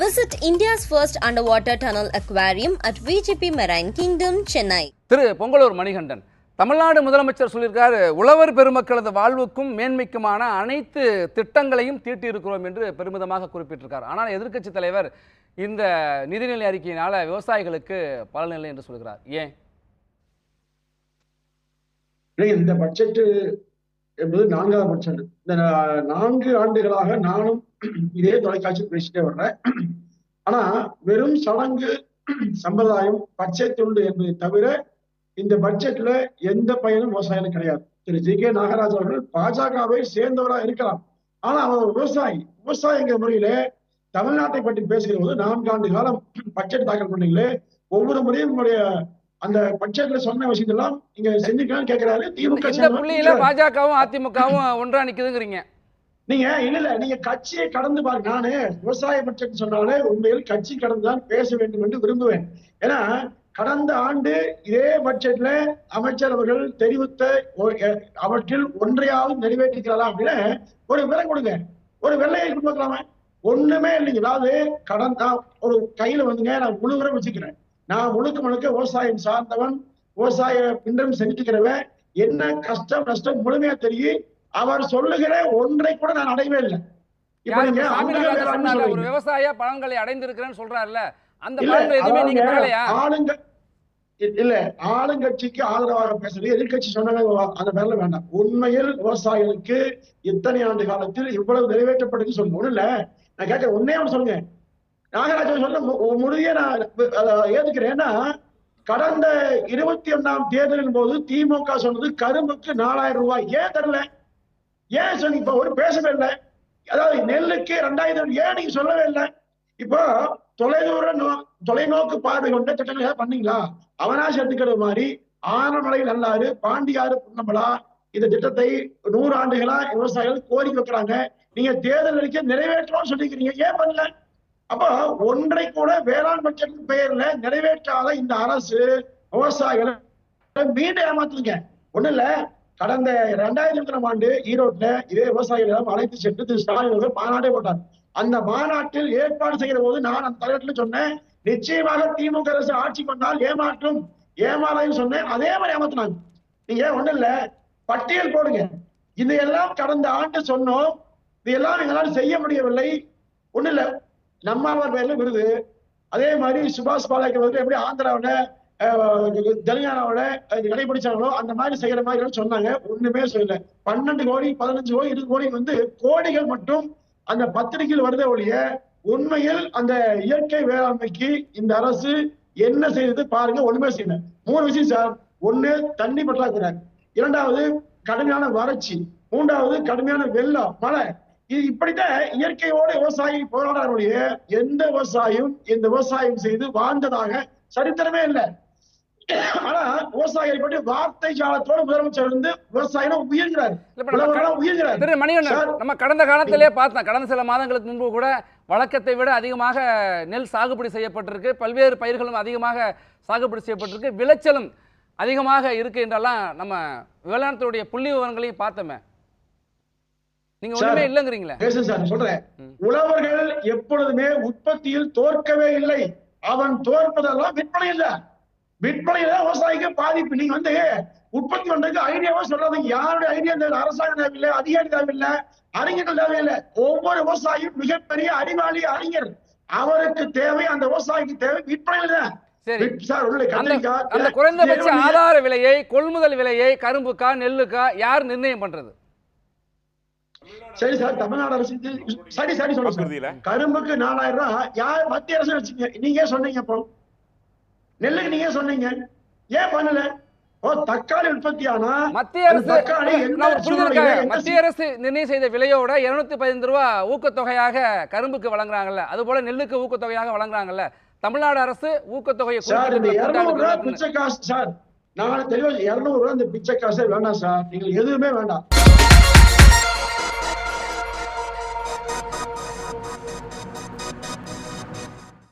Visit India's first underwater tunnel aquarium at VGP Marine Kingdom, Chennai. திரு பொங்கலூர் மணிகண்டன் தமிழ்நாடு முதலமைச்சர் சொல்லியிருக்காரு உழவர் பெருமக்களது வாழ்வுக்கும் மேன்மைக்குமான அனைத்து திட்டங்களையும் தீட்டியிருக்கிறோம் என்று பெருமிதமாக குறிப்பிட்டிருக்கார். ஆனால் எதிர்க்கட்சி தலைவர் இந்த நிதிநிலை அறிக்கையினால விவசாயிகளுக்கு பலனில்லை என்று சொல்கிறார். ஏன்? இல்லை, இந்த பட்ஜெட் என்பது நான்காவது பட்ஜெட் இந்த நான்கு ஆண்டுகளாக நானும் இதே தொலைக்காட்சி பேசிட்டே வர்றேன். ஆனா வெறும் சடங்கு சம்பிரதாயம் பச்சை துண்டு என்பதை தவிர இந்த பட்ஜெட்ல எந்த பயனும் விவசாயம் கிடையாது. திரு. ஜி. கே. நாகராஜ் அவர்கள் பாஜகவை சேர்ந்தவராக இருக்கலாம். ஆனா அவர் விவசாயி. விவசாயிங்கிற முறையில தமிழ்நாட்டை பற்றி பேசுகிற போது நான்காண்டு காலம் பட்ஜெட் தாக்கல் பண்ணீங்களே ஒவ்வொரு முறையும் உங்களுடைய அந்த பட்ஜெட்ல சொன்ன விஷயத்தெல்லாம் நீங்க செஞ்சுக்கலாம்னு கேட்கிறாரு திமுக இந்த புள்ளியில. பாஜகவும் அதிமுகவும் ஒன்றா நிக்குதுங்கிறீங்க. நீங்க இல்ல இல்ல நீங்க கட்சியை கடந்து பாருங்க. நானு விவசாய பட்ஜெட் சொன்னாலே உண்மையில் கட்சி கடந்துதான் பேச வேண்டும் என்று விரும்புவேன். ஏன்னா கடந்த ஆண்டு இதே பட்ஜெட்ல அமைச்சர் அவர்கள் தெரிவித்த அவற்றில் ஒன்றையாவது நிறைவேற்றிக்கிறாரா அப்படின்னு ஒரு விலை கொடுங்க. ஒரு வெள்ளையை கொடுக்கலாமா ஒண்ணுமே இல்லைங்க. அதாவது கடந்த ஒரு கையில வந்துங்க நான் முழுவதும் வச்சுக்கிறேன். நான் முழுக்க முழுக்க விவசாயம் சார்ந்தவன் விவசாய பின்னம் செஞ்சுக்கிறவன். என்ன கஷ்டம் நஷ்டம் முழுமையா தெரியும். அவர் சொல்லுகிற ஒன்றை கூட நான் அடையவே இல்லை. ஒரு. விவசாய பலன்களை அடைந்திருக்கிறேன்னு சொல்றாருல்ல. அந்த இல்ல, பலன்கள் எதுவுமே நீங்க பெறலையா ஆளுங்க இல்ல ஆளுங்கட்சிக்கு ஆதரவாக பேசுறது எதிர்கட்சி சொன்னாங்க அந்த பேர்ல வேண்டாம். உண்மையில் விவசாயிகளுக்கு இத்தனை ஆண்டு காலத்தில் இவ்வளவு நிறைவேற்றப்பட்டது சொல்லுங்க. ஒண்ணு இல்ல. நான் கேட்க ஒன்னே ஒண்ணு சொல்லுங்க. நாகராஜன் சொல்ல மு- நான் ஏத்துக்கிறேன்னா கடந்த இருபத்தி ஒண்ணாம் தேர்தலின் போது திமுக சொன்னது கரும்புக்கு நாலாயிரம் ரூபாய். ஏன் தரல ஏன் சொல்லி இப்ப ஒரு பேசவே இல்லை. அதாவது நெல்லுக்கு ரெண்டாயிரம் ஏன் நீங்க சொல்லவே இல்லை? இப்போ தொலைதூர நோ- தொலைநோக்கு பார்வை கொண்ட திட்டங்கள் ஏதாவது பண்ணீங்களா? அவனாசி எடுத்துக்கிறது மாதிரி ஆனமலை நல்லாறு பாண்டியாறு புன்னமலா இந்த திட்டத்தை நூறு ஆண்டுகளா விவசாயிகள் கோரிக்கை வைக்கிறாங்க. நீங்க தேர்தல் அறிக்கை நிறைவேற்றணும்னு சொல்லிக்கிறீங்க. ஏன் பண்ணல? அப்போ ஒன்றை கூட வேளாண் பட்ஜெட் பெயர்ல நிறைவேற்றாத இந்த அரசு விவசாயிகளை மீண்டும் ஏமாத்துங்க ஒண்ணு இல்ல கடந்த ரெண்டாயிரத்தி இருபத்தி ஆண்டு ஈரோட்ல இதே விவசாயிகளிடம் அழைத்து சென்று திரு ஸ்டாலின் அவர்கள் மாநாட்டை போட்டார். அந்த மாநாட்டில் ஏற்பாடு செய்கிற போது நான் அந்த தலைவர்கள் சொன்னேன் நிச்சயமாக திமுக அரசு ஆட்சி பண்ணால் ஏமாற்றும் ஏமாறாயும் சொன்னேன். அதே மாதிரி ஏமாத்தினாங்க. நீங்க ஒண்ணு இல்ல பட்டியல் போடுங்க. இதையெல்லாம் கடந்த ஆண்டு சொன்னோம். இதையெல்லாம் எங்களால் செய்ய முடியவில்லை. ஒண்ணு இல்ல நம்மாழ்வார் பேர்ல விருது. அதே மாதிரி சுபாஷ் பாலேக்கர் வந்து எப்படி ஆந்திராவோட தெலுங்கானாவோட கடைபிடிச்சாங்களோ அந்த மாதிரி செய்யற மாதிரி எல்லாம் சொன்னாங்க. ஒண்ணுமே சொல்லல. பன்னெண்டு கோடி பதினஞ்சு கோடி இருபது கோடி வந்து கோடிகள் மட்டும் அந்த பத்திரிகையில் வருத ஒழிய உண்மையில் அந்த இயற்கை வேளாண்மைக்கு இந்த அரசு என்ன செய்தது பாருங்க ஒண்ணுமே செய்யல. மூணு விஷயம் சார். ஒண்ணு தண்ணி பற்றாக்குறை. இரண்டாவது கடுமையான வறட்சி. மூன்றாவது கடுமையான வெள்ளம் மழை. இது இப்படித்தான் இயற்கையோட விவசாயி போராடுறவருடைய எந்த விவசாயம் இந்த விவசாயம் செய்து வாழ்ந்ததாக சரித்திரமே இல்லை. ஆனா விவசாயிகளை பற்றி வார்த்தை ஜாலத்தோட முதலமைச்சர் வந்து விவசாயினா உயர்கிறார். மணிகண்டன். நம்ம கடந்த காலத்திலே பார்த்தோம் கடந்த சில மாதங்களுக்கு முன்பு கூட வழக்கத்தை விட அதிகமாக நெல் சாகுபடி செய்யப்பட்டிருக்கு பல்வேறு பயிர்களும் அதிகமாக சாகுபடி செய்யப்பட்டிருக்கு விளைச்சலும் அதிகமாக இருக்கு என்றெல்லாம் நம்ம வேளாண்துறையுடைய புள்ளி விவரங்களையும் பார்த்தோமே. நீங்க. ஒண்ணுமே இல்லைங்கிறீங்களே? பேசு சார் சொல்றேன். உழவர்கள் எப்பொழுதுமே உற்பத்தியில் தோற்கவே இல்லை. அவன் தோற்பதெல்லாம் விற்பனை இல்ல. விற்பனையில விவசாயிக்கு பாதிப்பு. நீங்க வந்து உற்பத்தி பண்றதுக்கு ஐடியாவா சொல்லாதீங்க யாருடைய ஐடியா தேவை அரசாங்கம் தேவையில்லை அதிகாரி தேவையில்லை அறிஞர்கள் தேவையில்லை. ஒவ்வொரு விவசாயியும் மிகப்பெரிய அறிவாளி அறிஞர். அவருக்கு தேவை அந்த விவசாயிக்கு தேவை விற்பனையில தான் குறைந்தபட்ச ஆதார விலையை கொள்முதல் விலையை கரும்புக்கா நெல்லுக்கா யார் நிர்ணயம் பண்றது? சரி சார் தமிழ்நாடு அரசு சரி சரி சொல்லுங்க கரும்புக்கு நாலாயிரம் ரூபாய் யார் மத்திய அரசு வச்சுங்க நீங்க சொன்னீங்க அப்புறம் நெல்லுக்கு நீங்க சொன்னீங்க. ஏன் பண்ணல? ஓ தக்காளி உற்பத்தி ஆனா மத்திய அரசு மத்திய அரசு நிர்ணயம் செய்த விலையோட இருநூத்தி பதினைந்து ரூபா ஊக்கத்தொகையாக கரும்புக்கு வழங்குறாங்கல்ல. அது போல நெல்லுக்கு ஊக்கத்தொகையாக வழங்குறாங்கல்ல. தமிழ்நாடு அரசு ஊக்கத்தொகையை சார் இந்த இருநூறு கூட்டாளி பிச்சை காசு சார் நான் தெளிவா இருநூறு ரூபாய் இந்த பிச்சை காசே வேண்டாம் சார். நீங்கள் எதுவுமே வேண்டாம்.